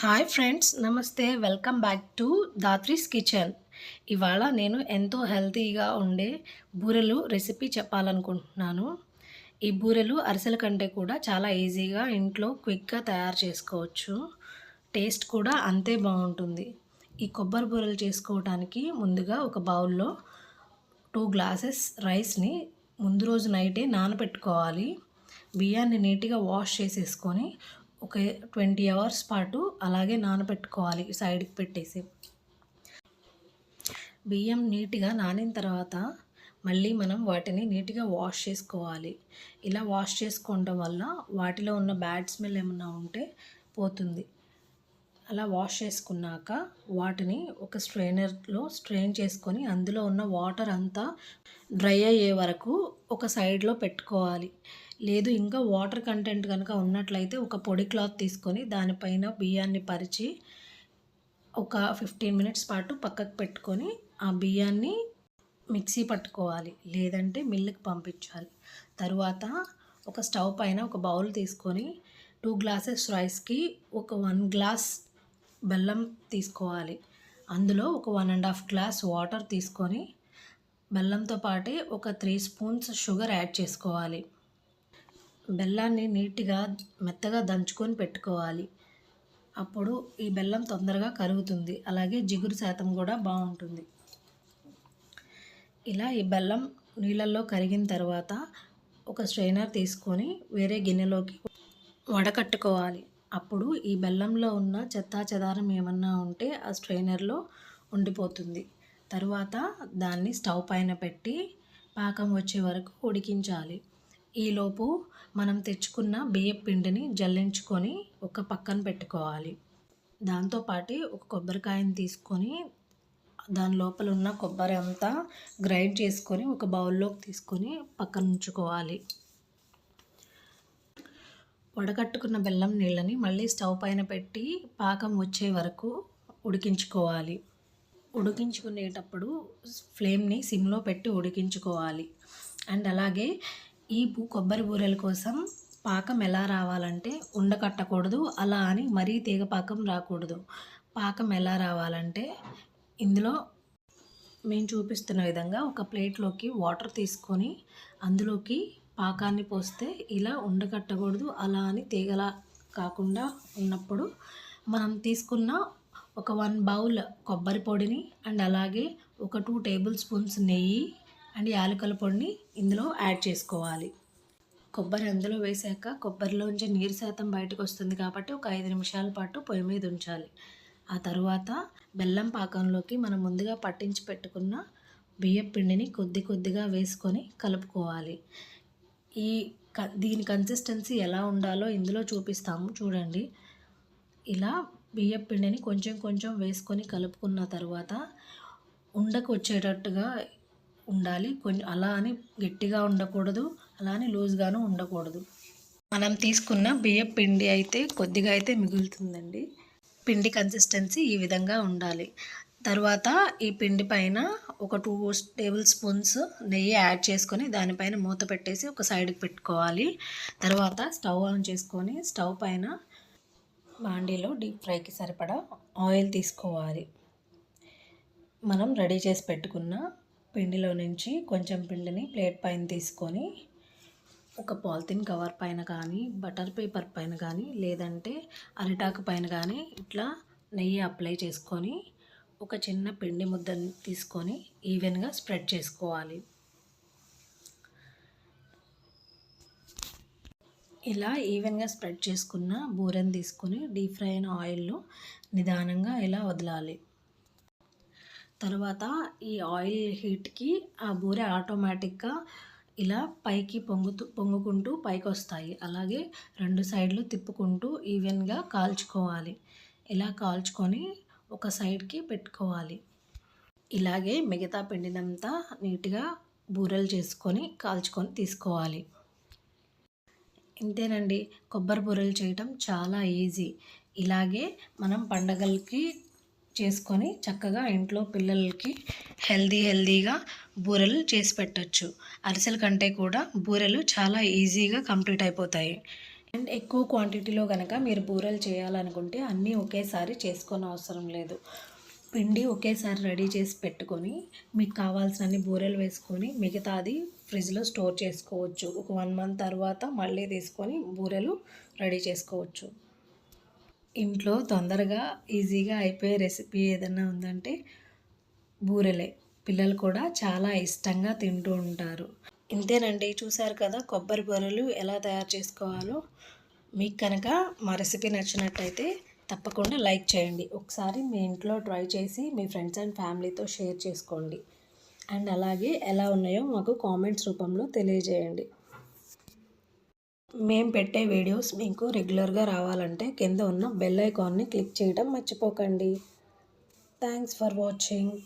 Hi friends నమస్తే. Welcome back to Dhatri's kitchen. ఇవాళ నేను ఎంతో హెల్తీగా ఉండే బూరెలు రెసిపీ చెప్పాలనుకుంటున్నాను. ఈ బూరెలు అరిసెల కంటే కూడా చాలా ఈజీగా ఇంట్లో క్విక్గా తయారు చేసుకోవచ్చు. టేస్ట్ కూడా అంతే బాగుంటుంది. ఈ కొబ్బరి బూరెలు చేసుకోవడానికి ముందుగా ఒక బౌల్లో టూ గ్లాసెస్ రైస్ని ముందు రోజు నైటే నానబెట్టుకోవాలి. బియ్యాన్ని నీట్గా వాష్ చేసేసుకొని ఒక ట్వంటీ అవర్స్ పాటు అలాగే నానబెట్టుకోవాలి సైడ్కి పెట్టేసి. బియ్యం నీట్గా నానిన తర్వాత మళ్ళీ మనం వాటిని నీట్గా వాష్ చేసుకోవాలి. ఇలా వాష్ చేసుకోవడం వల్ల వాటిలో ఉన్న బ్యాడ్ స్మెల్ ఏమన్నా ఉంటే పోతుంది. అలా వాష్ చేసుకున్నాక వాటిని ఒక స్ట్రైనర్లో స్ట్రెయిన్ చేసుకొని అందులో ఉన్న వాటర్ అంతా డ్రై అయ్యే వరకు ఒక సైడ్లో పెట్టుకోవాలి. లేదు ఇంకా వాటర్ కంటెంట్ కనుక ఉన్నట్లయితే ఒక పొడి క్లాత్ తీసుకొని దానిపైన బియ్యాన్ని పరిచి ఒక ఫిఫ్టీన్ మినిట్స్ పాటు పక్కకు పెట్టుకొని ఆ బియ్యాన్ని మిక్సీ పట్టుకోవాలి. లేదంటే మిల్లుకి పంపించాలి. తరువాత ఒక స్టవ్ పైన ఒక బౌల్ తీసుకొని టూ గ్లాసెస్ రైస్కి ఒక వన్ గ్లాస్ బెల్లం తీసుకోవాలి. అందులో ఒక one and half glass water తీసుకొని బెల్లంతో పాటే ఒక త్రీ స్పూన్స్ షుగర్ యాడ్ చేసుకోవాలి. బెల్లాన్ని నీట్గా మెత్తగా దంచుకొని పెట్టుకోవాలి. అప్పుడు ఈ బెల్లం తొందరగా కరుగుతుంది. అలాగే జిగురు శాతం కూడా బాగుంటుంది. ఇలా ఈ బెల్లం నీళ్ళల్లో కరిగిన తర్వాత ఒక స్ట్రైనర్ తీసుకొని వేరే గిన్నెలోకి వడకట్టుకోవాలి. అప్పుడు ఈ బెల్లంలో ఉన్న చెత్తా చెదారం ఏమన్నా ఉంటే ఆ స్ట్రైనర్లో ఉండిపోతుంది. తరువాత దాన్ని స్టవ్ పైన పెట్టి పాకం వచ్చే వరకు ఉడికించాలి. ఈలోపు మనం తెచ్చుకున్న బియ్యం పిండిని జల్లించుకొని ఒక పక్కన పెట్టుకోవాలి. దాంతోపాటు ఒక కొబ్బరికాయని తీసుకొని దాని లోపల ఉన్న కొబ్బరి అంతా గ్రైండ్ చేసుకొని ఒక బౌల్లోకి తీసుకొని పక్కన ఉంచుకోవాలి. వడకట్టుకున్న బెల్లం నీళ్ళని మళ్ళీ స్టవ్ పైన పెట్టి పాకం వచ్చే వరకు ఉడికించుకోవాలి. ఉడికించుకునేటప్పుడు ఫ్లేమ్ని సిమ్లో పెట్టి ఉడికించుకోవాలి. అండ్ అలాగే ఈ కొబ్బరి బూరెల కోసం పాకం ఎలా రావాలంటే ఉండకట్టకూడదు అలా అని మరీ తీగ పాకం రాకూడదు. పాకం ఎలా రావాలంటే ఇందులో మేము చూపిస్తున్న విధంగా ఒక ప్లేట్లోకి వాటర్ తీసుకొని అందులోకి పాకాన్ని పోస్తే ఇలా ఉండకట్టకూడదు అలా అని తీగలా కాకుండా ఉన్నప్పుడు మనం తీసుకున్న ఒక వన్ బౌల్ కొబ్బరి పొడిని అండ్ అలాగే ఒక టూ టేబుల్ స్పూన్స్ నెయ్యి అండ్ యాలకుల పొడిని ఇందులో యాడ్ చేసుకోవాలి. కొబ్బరి అందులో వేసాక కొబ్బరిలోంచి నీరు శాతం బయటకు వస్తుంది కాబట్టి ఒక ఐదు నిమిషాల పాటు పొయ్యి మీద ఉంచాలి. ఆ తరువాత బెల్లం పాకంలోకి మనం ముందుగా పట్టించి పెట్టుకున్న బియ్యం పిండిని కొద్ది కొద్దిగా వేసుకొని కలుపుకోవాలి. ఈ దీని కన్సిస్టెన్సీ ఎలా ఉండాలో ఇందులో చూపిస్తాము చూడండి. ఇలా బియ్యం పిండిని కొంచెం కొంచెం వేసుకొని కలుపుకున్న తర్వాత ఉండకు వచ్చేటట్టుగా ఉండాలి. కొంచెం అలా అని గట్టిగా ఉండకూడదు అలా అని లూజ్గాను ఉండకూడదు. మనం తీసుకున్న బియ్యం పిండి అయితే కొద్దిగా అయితే మిగులుతుందండి. పిండి కన్సిస్టెన్సీ ఈ విధంగా ఉండాలి. తర్వాత ఈ పిండి పైన ఒక టూ టేబుల్ స్పూన్స్ నెయ్యి యాడ్ చేసుకొని దానిపైన మూత పెట్టేసి ఒక సైడ్కి పెట్టుకోవాలి. తర్వాత స్టవ్ ఆన్ చేసుకొని స్టవ్ పైన బాండీలో డీప్ ఫ్రైకి సరిపడా ఆయిల్ తీసుకోవాలి. మనం రెడీ చేసి పెట్టుకున్న పిండిలో నుంచి కొంచెం పిండిని ప్లేట్ పైన తీసుకొని ఒక పాలిథిన్ కవర్ పైన కానీ బటర్ పేపర్ పైన కానీ లేదంటే అరిటాకు పైన కానీ ఇట్లా నెయ్యి అప్లై చేసుకొని ఒక చిన్న పిండి ముద్దని తీసుకొని ఈవెన్గా స్ప్రెడ్ చేసుకోవాలి. ఇలా ఈవెన్గా స్ప్రెడ్ చేసుకున్న బూరెని తీసుకొని డీప్ ఫ్రై అయిన ఆయిల్లో నిదానంగా ఇలా వదలాలి. తర్వాత ఈ ఆయిల్ హీట్కి ఆ బూరె ఆటోమేటిక్గా ఇలా పైకి పొంగుతూ పొంగుకుంటూ పైకి వస్తాయి అలాగే రెండు సైడ్లు తిప్పుకుంటూ ఈవెన్గా కాల్చుకోవాలి. ఇలా కాల్చుకొని ఒక సైడ్కి పెట్టుకోవాలి. ఇలాగే మిగతా పిండినంతా నీట్గా బూరెలు చేసుకొని కాల్చుకొని తీసుకోవాలి. ఇంతేనండి కొబ్బరి బూరెలు చేయటం చాలా ఈజీ. ఇలాగే మనం పండగలకి చేసుకొని చక్కగా ఇంట్లో పిల్లలకి హెల్దీ హెల్దీగా బూరెలు చేసి పెట్టచ్చు. అరిసెల కంటే కూడా బూరెలు చాలా ఈజీగా కంప్లీట్ అయిపోతాయి. అండ్ ఎక్కువ క్వాంటిటీలో కనుక మీరు బూరెలు చేయాలనుకుంటే అన్నీ ఒకేసారి చేసుకొని అవసరం లేదు. పిండి ఒకేసారి రెడీ చేసి పెట్టుకొని మీకు కావాల్సినన్ని బూరెలు వేసుకొని మిగతాది ఫ్రిడ్జ్లో స్టోర్ చేసుకోవచ్చు. ఒక వన్ మంత్ తర్వాత మళ్ళీ తీసుకొని బూరెలు రెడీ చేసుకోవచ్చు. ఇంట్లో తొందరగా ఈజీగా అయిపోయే రెసిపీ ఏదైనా ఉందంటే బూరెలే. పిల్లలు కూడా చాలా ఇష్టంగా తింటూ ఉంటారు. ఇంతేనండి. చూసారు కదా కొబ్బరి బొరలు ఎలా తయారు చేసుకోవాలో. మీకు కనుక మా రెసిపీ నచ్చినట్టయితే తప్పకుండా లైక్ చేయండి. ఒకసారి మీ ఇంట్లో ట్రై చేసి మీ ఫ్రెండ్స్ అండ్ ఫ్యామిలీతో షేర్ చేసుకోండి. అండ్ అలాగే ఎలా ఉన్నాయో మాకు కామెంట్స్ రూపంలో తెలియజేయండి. మేము పెట్టే వీడియోస్ మీకు రెగ్యులర్గా రావాలంటే కింద ఉన్న బెల్ ఐకాన్ని క్లిక్ చేయడం మర్చిపోకండి. Thanks for watching.